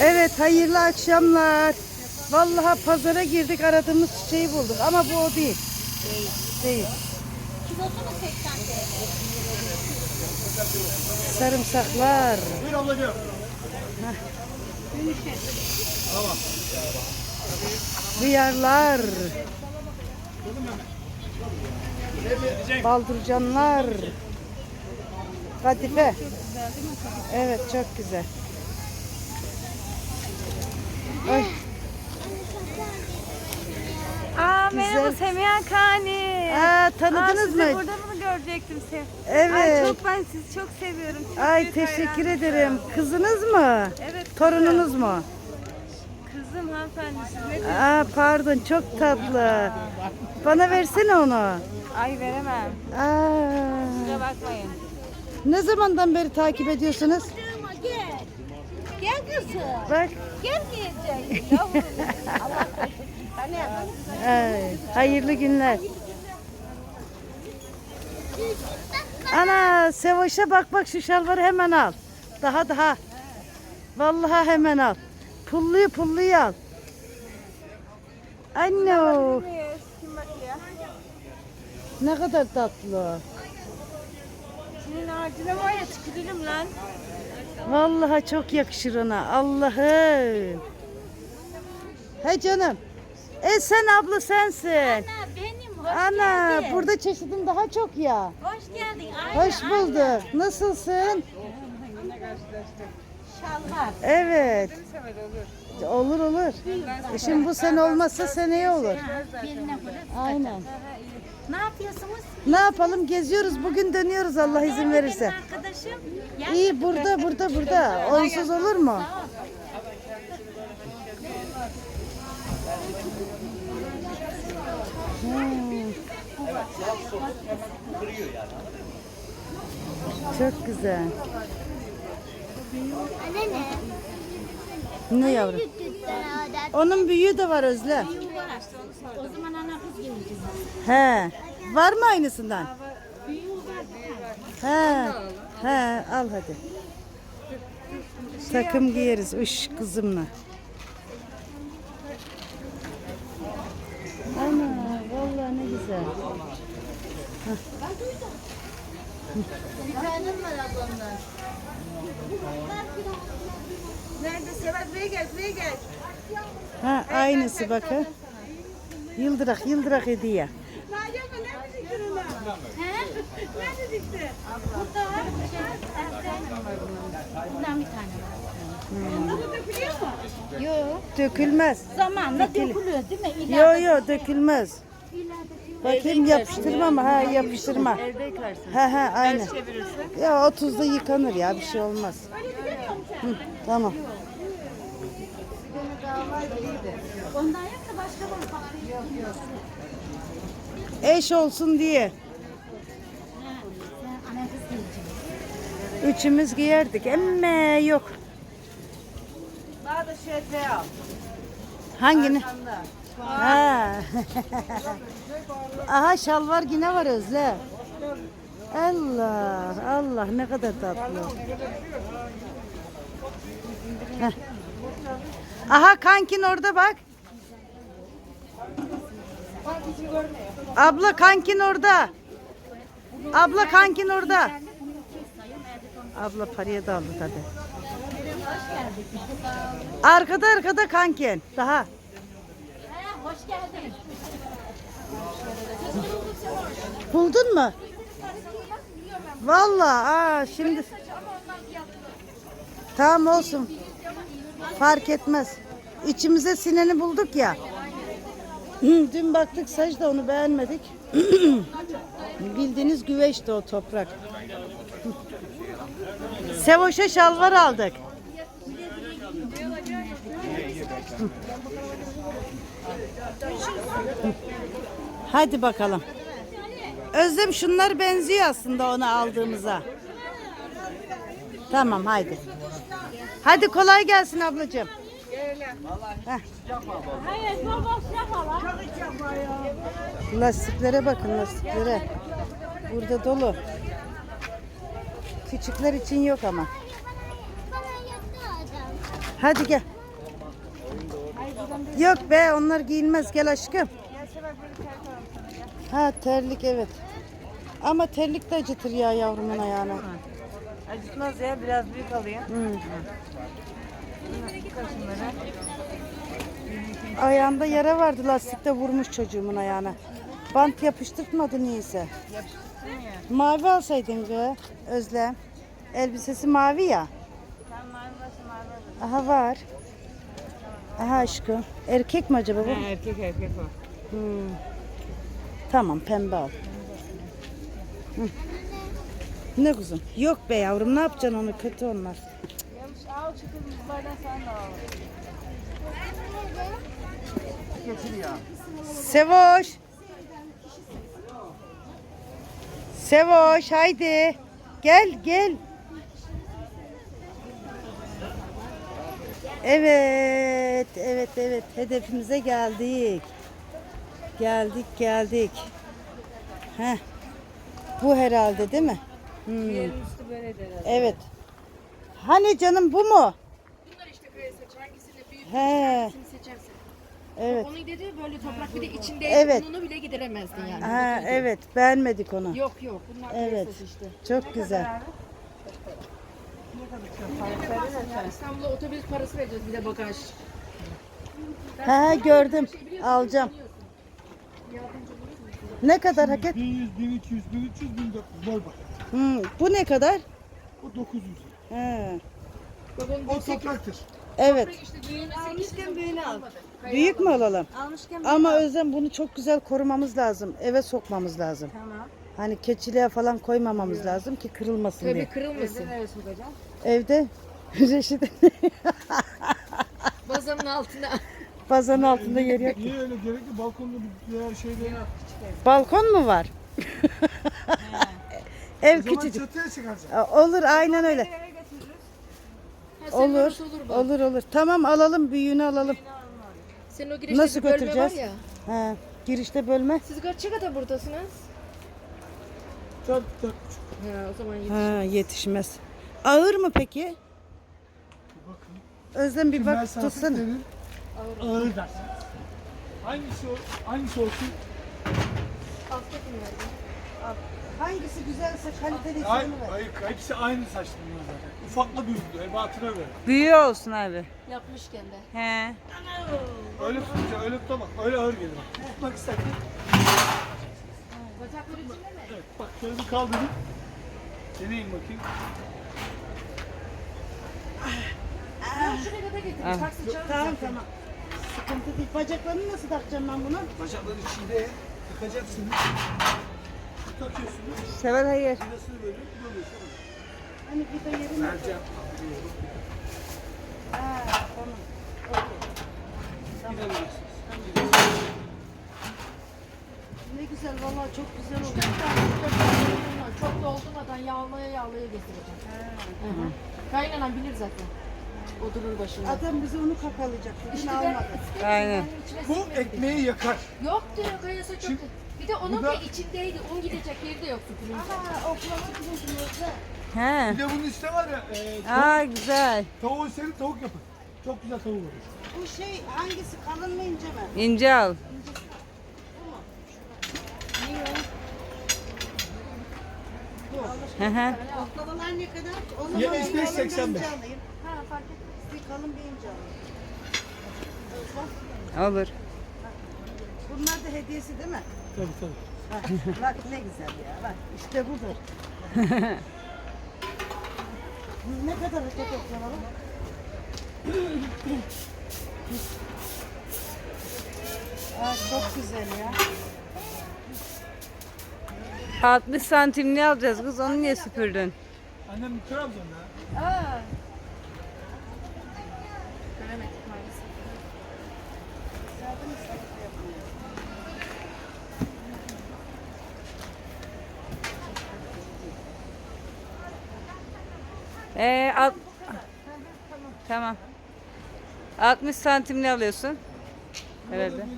Evet hayırlı akşamlar. Vallahi pazara girdik aradığımız çiçeği bulduk ama bu o değil. Değil. Kilosu mu 80 TL? Sarımsaklar. Buyur ablacığım. Hıyarlar. Baldırcanlar. Kadife. Evet çok güzel. Ay, Aa merhaba Güzel. Semiha Kani. Aa, tanıdınız Aa, sizi mı? burada mı görecektim sizi? Evet. Ay çok ben sizi çok seviyorum. Çok ay büyük teşekkür hayranım. ederim. Kızınız mı? Evet. kızım. Torununuz mu? Kızım hanımefendi siz ne Aa pardon çok tatlı. Bana versene onu. Ay veremem. Aa, Kusura bakmayın. ne zamandan beri takip ediyorsunuz? Gel. Kızım. Bak. Gelmeyeceğim yavrum. Allah korusun. Ay, hayırlı günler. Ana Sevoş'a bak bak şu şalvarı hemen al. Daha daha. Vallahi hemen al. Pulluyu pulluyu al. Anne o. Ne kadar tatlı. Senin ağacına var ya tükürürüm lan. Vallahi çok yakışır ona. Allah'ım. He canım. E sen abla sensin. Ana benim hoş Ana geldin. burada çeşidin daha çok ya. Hoş geldin. Aynen, Hoş bulduk. Nasılsın? Şalvar. Evet. Olur olur. E şimdi bu sene olmazsa seneye olur. Aynen. Ne yapıyorsunuz? Ne yapalım geziyoruz. Bugün dönüyoruz Allah izin verirse. Benim arkadaşım. Ya, İyi burada burada burada. Onsuz olur mu? Hmm. Çok güzel. Anne ne? Ne yavrum? Onun büyüğü de var Özlem. O zaman ana kız gelecek. He. Var mı aynısından? He. He al hadi. Takım giyeriz uş kızımla. Ana vallahi ne güzel. Bir tane var ablamdan. Nerede Sevat? Buraya gel, buraya gel. Ha aynısı bakın. Yıldırak yıldırak hediye. Bundan bir tane var. Yok. Dökülmez. Zamanla Dökülür. dökülüyor değil mi? Yo yo dökülmez. Bakayım yapıştırma mı? Ha yapıştırma. Evde yıkarsın. Ha ha aynen. Ya 30'da yıkanır ya bir şey olmaz. Hı, tamam. Ondan yok da başka var. Yok yok. Eş olsun diye. Üçümüz giyerdik. Emme yok. Daha da şu eteği al. Hangini? Anda. Ha. Aha şalvar yine var Özle. Allah Allah ne kadar tatlı. Heh. Aha kankin orada bak. Abla kankin orada. Abla kankin orada. Abla paraya daldı tabi. Arkada arkada kankin. Daha. Ha, hoş geldin. Buldun mu? Vallahi aa şimdi Tamam olsun. Fark etmez. İçimize sineni bulduk ya. Dün baktık saç onu beğenmedik. Bildiğiniz güveçti o toprak. Sevoş'a şalvar aldık. Hadi bakalım. Özlem şunlar benziyor aslında ona aldığımıza. Tamam haydi. Hadi kolay gelsin ablacığım. Hayır, baba yapalım. Lastiklere bakın lastiklere. Burada dolu. Küçükler için yok ama. Hadi gel. Yok be onlar giyinmez gel aşkım. Ha terlik evet. Ama terlik de acıtır ya yavrumun ayağına. Acıtmaz ya biraz büyük alayım. Hı. Ayağında yara vardı lastikte vurmuş çocuğumun ayağına. Bant yapıştırtmadı niyeyse. Mavi alsaydın be Özlem. Elbisesi mavi ya. Sen mavi başı mavi alın. Aha var. Aha aşkım. Erkek mi acaba bu? Ha, erkek erkek o. Hmm. Tamam pembe al. Hı. Ne kuzum? Yok be yavrum ne yapacaksın onu kötü onlar. Al kırmızı baydan sen de al. Sevoş. Sevoş haydi. Gel gel. Evet, evet, evet. Hedefimize geldik. Geldik, geldik. Heh. Bu herhalde değil mi? Hmm. Diğerinin üstü böyle de herhalde. Evet. Hani canım bu mu? Bunlar işte böyle seç. Hangisini büyük He. hangisini seçersin. Evet. Onun dedi böyle toprak bir de içinde Evet. ununu bile gideremezdin yani. Ha, evet. Beğenmedik onu. Yok yok. Bunlar Evet. evet. işte. Çok güzel. Ya İstanbul'a otobüs parası vereceğiz bir de bagaj. Ha gördüm. Alacağım. Ne kadar haket? 1100, 1200, 1300, 1400 boy bak. Hmm, bu ne kadar? O 900. Ha, Babam O topraktır. evet. işte düğünü Almışken böyle al. Büyük mü alalım? Almışken Ama Özlem bunu çok güzel korumamız lazım. Eve sokmamız lazım. Tamam. Hani keçiliğe falan koymamamız lazım ki kırılmasın Tabii diye. kırılmasın. Evde nereye sokacağım? Evde Reşit Bazanın altına. bazanın altında yer yok. Niye öyle gerekli? Balkonda bir veya şeyde. Balkon mu var? O Ev zaman küçücük. çatıya. Aa, Olur aynen öyle. Ha, Olur. olur bak. Olur olur. Tamam alalım büyüğünü alalım. Senin o girişte Nasıl bir bölme götüreceğiz? var ya. Ha, girişte bölme. Siz kaç kadar buradasınız? Dört, dört. Ha, o zaman yetiş. Ha, yetişmez. Ağır mı peki? Bakın. Özlem bir bak Mesafe tutsana. verin. Ağır dersin. Hangisi, o- hangisi olsun? Alttaki nerede? Hangisi güzelse kaliteli Hayır, hayır, hepsi aynı saçlı bunlar zaten. Ufakla büyüklü, ebatına göre. Büyüğü olsun abi. Yapmışken de. He. Öyle tutunca, öyle tutamak, öyle ağır gelir. bak. Tutmak isterken, Bacakları içinde mi? evet, bak şöyle bir kaldırın. Deneyin bakayım. Ha, şuraya kadar getir. Taksi çağır. Tamam tamam. Sıkıntı değil. Bacaklarını nasıl takacağım ben bunu? Bacakları içinde takacaksınız. Takıyorsunuz. Sever hayır. Vidasını böyle buluyorsunuz. Hani yok. Mercan. Ha, tamam. Ne güzel vallahi çok güzel oldu. Çok doldurmadan yağlaya yağlaya getireceğim. Hı hı. Kaynanan bilir zaten. O durur başında. Adam bize onu kakalayacak. Bugün İşte ben almadı. Aynen. içine Bu sinmedim. ekmeği yakar. Yok diyor kayası çok. Bir de onun bu da- da içindeydi. Un gidecek yeri de yoktu külünce. Ha, oklama kızım He. Bir de bunun üstte var ya, e, tavuk, Aa güzel. tavuğu senin tavuk yapın. Çok güzel tavuğu olur. Bu şey hangisi kalın mı ince mi? İnce al. Hı hı. Ne kadar? O Yetmiş ben beş, kalın bir seksen ince beş. alayım. Ha fark etmez. Bir kalın bir ince alayım. Olur. Bunlar da hediyesi değil mi? Tabii tabii. Bak ne güzel ya bak işte budur. ne kadar hareket oklamalı? Aa, çok güzel ya. 60 santim ne alacağız kız? Onu niye süpürdün? Annem Trabzon'da. Aa. Göremedik Ee, alt... Tamam. 60 santim ne alıyorsun? Bilmiyorum.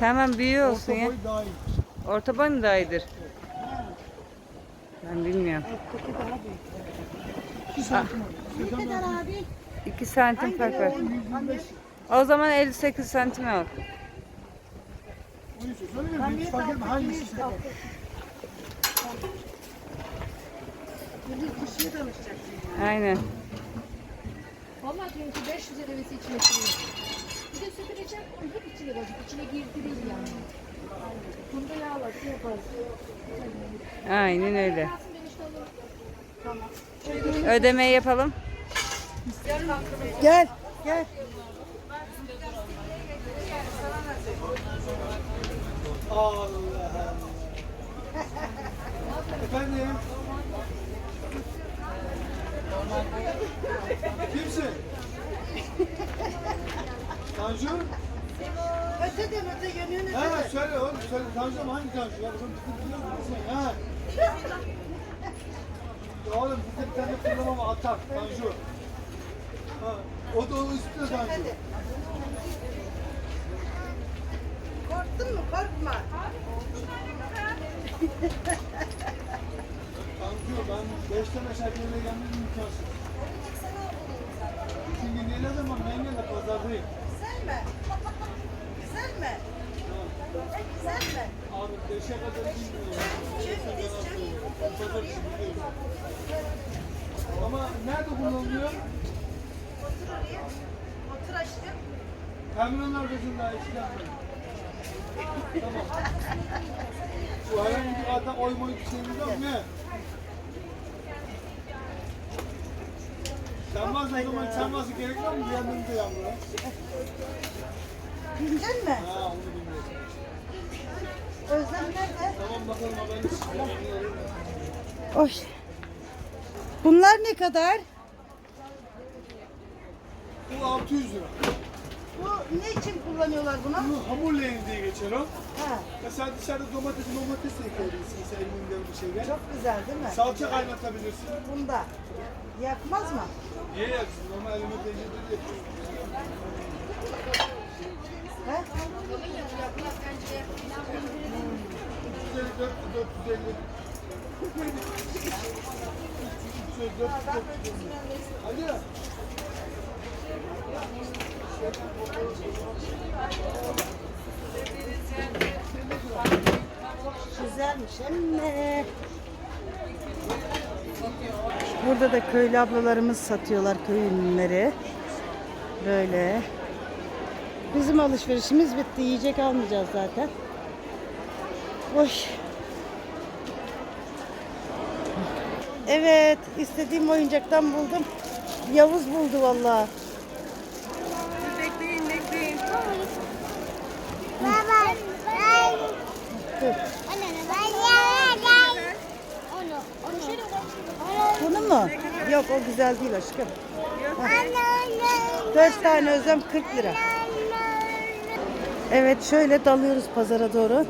Tamam büyüğü olsun Orta ya. boy daha iyi. Orta boy mu daha iyidir? Ben bilmiyorum. Alttaki daha büyük. 2 santim. Ne kadar abi? 2 santim fark var. O zaman 58 santim al. Onu? Hiç fark etme hangisi? Aynen. Vallahi diyorum ki 500 lirası içine sürüyor. Bir de süpürecek onu hep içine koyacak. İçine girdirir yani. Bunda yağla şey yaparız. Aynen öyle. Tamam. Ödemeyi yapalım. Gel. Gel. Allah Allah. Efendim? Tanju? Öteden öte yönünü Ha söyle oğlum söyle. Tanju mu? hangi Tanju? Ya bizim tıkır tıkır Ha. Ya oğlum bizim tane kullanmama atar. Tanju. Ha. O da o üstüne Tanju. Korktun mu? Korkma. Tanju ben beşten aşağı bir yere gelmem imkansız. Çünkü ne zaman ben gene pazardayım. Güzel mi? Güzel mi? Güzel mi? Abi beşe kadar bilmiyorum. Ama nerede kullanılıyor? Otur oraya. Otur aşkım. Kamyonun arkasında işlem Tamam. Bu herhangi bir adam oyma bir şeyimiz yok ne? Çalmaz o zaman çalması gerekmiyor mu? Yanımda yavrum. Bildin mi? Ha onu bilmiyorum. Özlem nerede? Tamam bakalım haberiniz. Oy. Bunlar ne kadar? Bu 600 lira. Bu ne için kullanıyorlar bunu? Bu hamur leğeni diye geçer o. Ha, Mesela dışarıda domates domates de ekleyebilirsin. Sen elinden bir şeyler. çok güzel değil mi? Salça kaynatabilirsin. Bunda. Yakmaz mı? Niye yaksın? Normal elime tencerede de. He? 350, 400, 450. 300, 400, 450. Hadi. Güzelmiş emme. Burada da köylü ablalarımız satıyorlar köy ürünleri. Böyle. Bizim alışverişimiz bitti. Yiyecek almayacağız zaten. Oy. Evet, istediğim oyuncaktan buldum. Yavuz buldu vallahi. Bekleyin bekleyin. Baba, ben Dur. Anne, ben yalan. Onu, onu. Bunu mu? Yok o güzel değil aşkım. Dört tane özlem 40 lira. Evet şöyle dalıyoruz pazara doğru.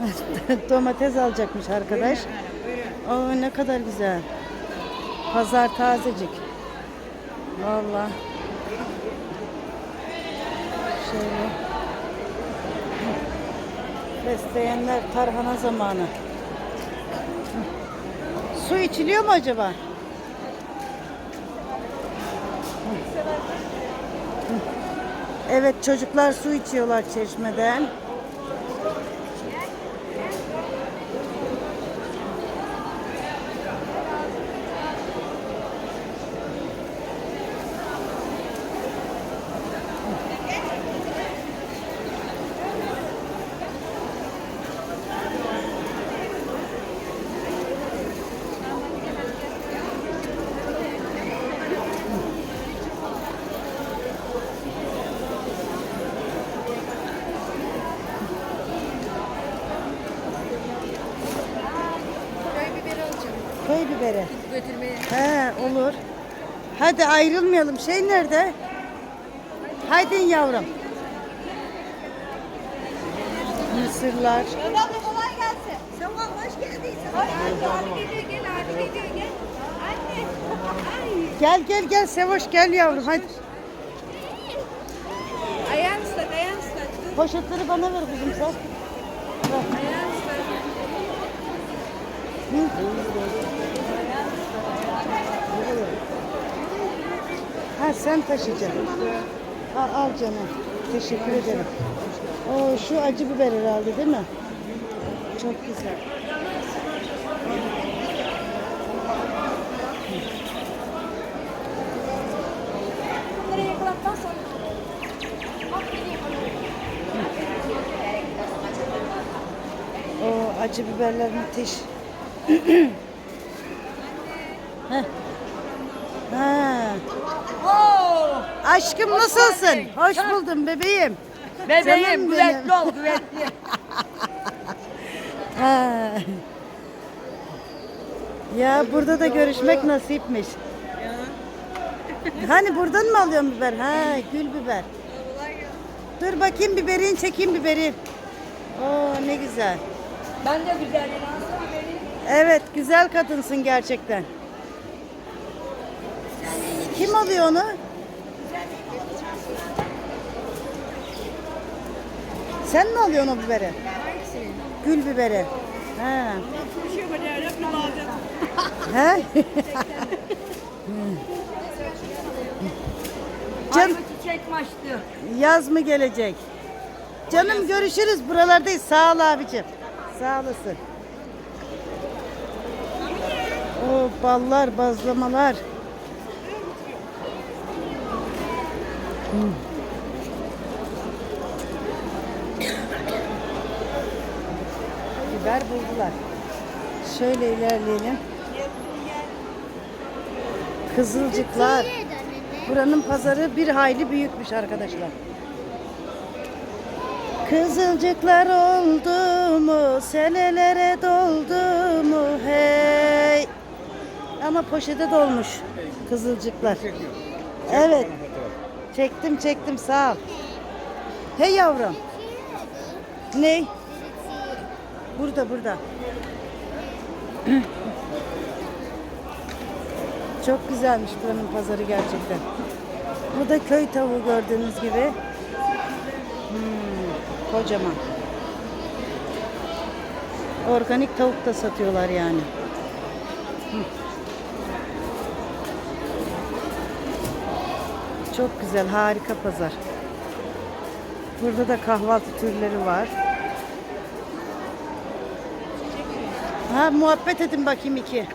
Domates alacakmış arkadaş. Aa ne kadar güzel. Pazar tazecik. Vallahi. Şöyle. Besleyenler tarhana zamanı. Su içiliyor mu acaba? Evet çocuklar su içiyorlar çeşmeden. Köy biberi alacağım. Biberi. Götürmeye. He olur. Hadi ayrılmayalım. Şey nerede? Haydi yavrum. Mısırlar. Baba kolay gelsin. Sabah hoş geldin. Ay, abi geliyor, gel abi geliyor, gel. Anne. Ay. Gel gel gel Sevoş gel yavrum hadi. Ayağını ıslat, ayağını ıslat. Poşetleri bana ver kızım sen. Ayağını ıslat. Ha sen taşıyacaksın. Al, al canım. Teşekkür ederim. Oo, şu acı biber herhalde değil mi? Çok güzel. O acı biberler müthiş. Heh. ha. Aşkım nasılsın? Hoş buldum bebeğim. Canım Bebeğim benim. güvetli ol güvetli. Ha. Ya burada da görüşmek nasipmiş. Hani buradan mı alıyorsun biber? Ha, gül biber. Dur bakayım biberin, çekeyim biberi. Oo ne güzel. Ben de güzelim. Evet, güzel kadınsın gerçekten. Kim alıyor onu? Sen mi alıyorsun o biberi? Gül biberi. Ha. He? Can, çiçek maçtı. yaz mı gelecek? Canım görüşürüz buralardayız. Sağ ol abicim. Sağ olasın. O ballar, bazlamalar. Hmm. Biber buldular. Şöyle ilerleyelim. Kızılcıklar. Buranın pazarı bir hayli büyükmüş arkadaşlar. Kızılcıklar oldu mu, senelere doldu mu hey. Ama poşete dolmuş kızılcıklar. Evet. Çektim çektim sağ ol. Hey yavrum. Ne? Burada burada. Çok güzelmiş buranın pazarı gerçekten. Bu da köy tavuğu gördüğünüz gibi. Hmm, kocaman. Organik tavuk da satıyorlar yani. Hı. Çok güzel, harika pazar. Burada da kahvaltı türleri var. Ha muhabbet edin bakayım iki.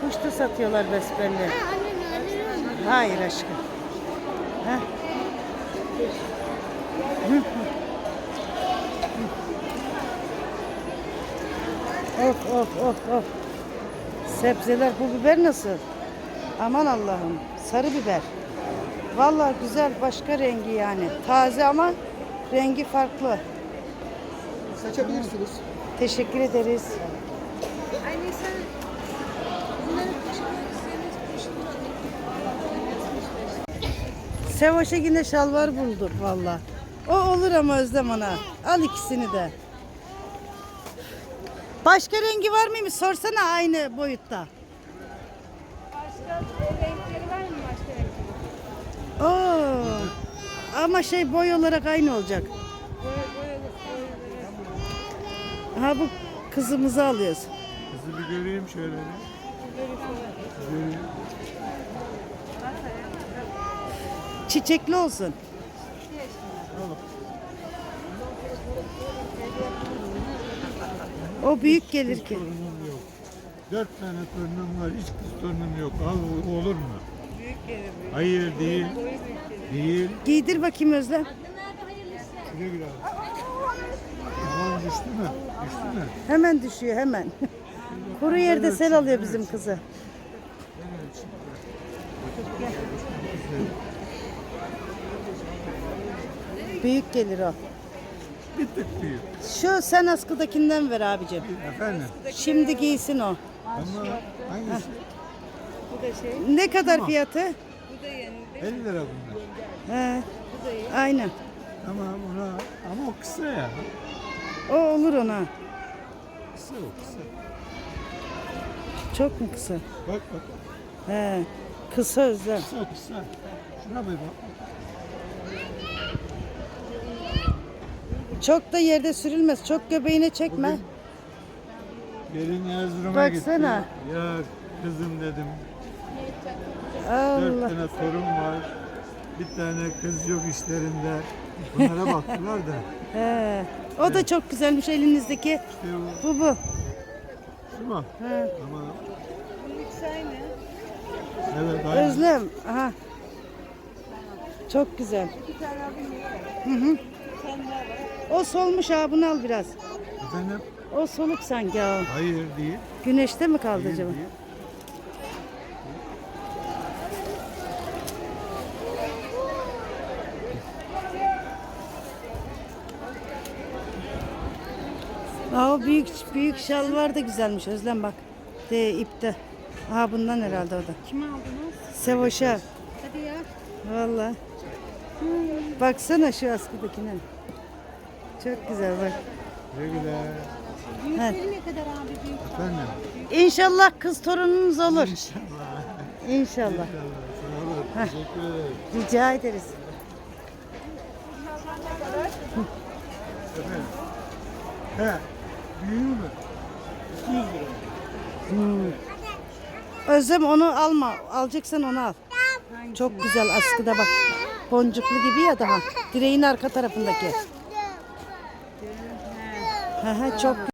Kuş da satıyorlar besbelli. Hayır aşkım. Hı. Of of of of. Sebzeler bu biber nasıl? Aman Allah'ım. Sarı biber. Vallahi güzel başka rengi yani. Taze ama rengi farklı. Seçebilirsiniz. Teşekkür ederiz. Anne sen bunları Sevoş'a yine şalvar bulduk valla. O olur ama Özlem ana. Al ikisini de. Başka rengi var mıymış? Sorsana aynı boyutta. başka renkleri var mı başka renkleri? Oo. Ama şey boy olarak aynı olacak. Ha bu kızımızı alıyoruz. Kızı bir göreyim şöyle bir. Göreyim. Çiçekli olsun. O büyük gelir ki. Dört tane torunum var. Hiç kız torunum yok. Al olur mu? Hayır değil. Değil. Giydir bakayım Özlem. Güle güle. Tamam düştü mü? Düştü mü? Hemen düşüyor hemen. Kuru yerde sel alıyor bizim kızı. Büyük gelir o. Bir tık büyük. Şu sen askıdakinden ver abicim. Efendim? Şimdi giysin o. Ama hangisi? Ne kadar fiyatı? 50 lira bunlar. He. Aynen. Tamam ona ama o kısa ya. O olur ona. Kısa o kısa. Çok mu kısa? Bak bak. He. Kısa Özlem. Kısa o kısa. Şuna bir bak. Çok da yerde sürülmez. Çok göbeğine çekme. Gelin Erzurum'a Baksana. gitti. Ya kızım dedim. Allah. tane torun var. Bir tane kız yok işlerinde. Bunlara baktılar da. He. O da çok güzelmiş elinizdeki. İşte bu. Bu bu. Şu mu? He. Ama... Evet, aynı. Özlem. Aha. Çok güzel. Hı hı. O solmuş ha bunu al biraz. Efendim? O soluk sanki ha. Hayır değil. Güneşte mi kaldı Değil, acaba? değil. Aa, büyük büyük şalvar da güzelmiş Özlem bak. De ipte. Aha bundan herhalde o da. Kim aldınız? Sevoş'a. Hadi ya. Valla. Baksana şu askıdakine. Çok güzel bak. Güle güle. Büyükleri ne kadar abi büyük? Efendim? İnşallah kız torununuz olur. İnşallah. İnşallah. İnşallah. Sağ. Teşekkür ederim. Rica ederiz. Efendim? He. Büyüğü mü? 200 lira. Özlem onu alma. Alacaksan onu al. Çok güzel askıda bak. Boncuklu gibi ya daha. Direğin arka tarafındaki. Çok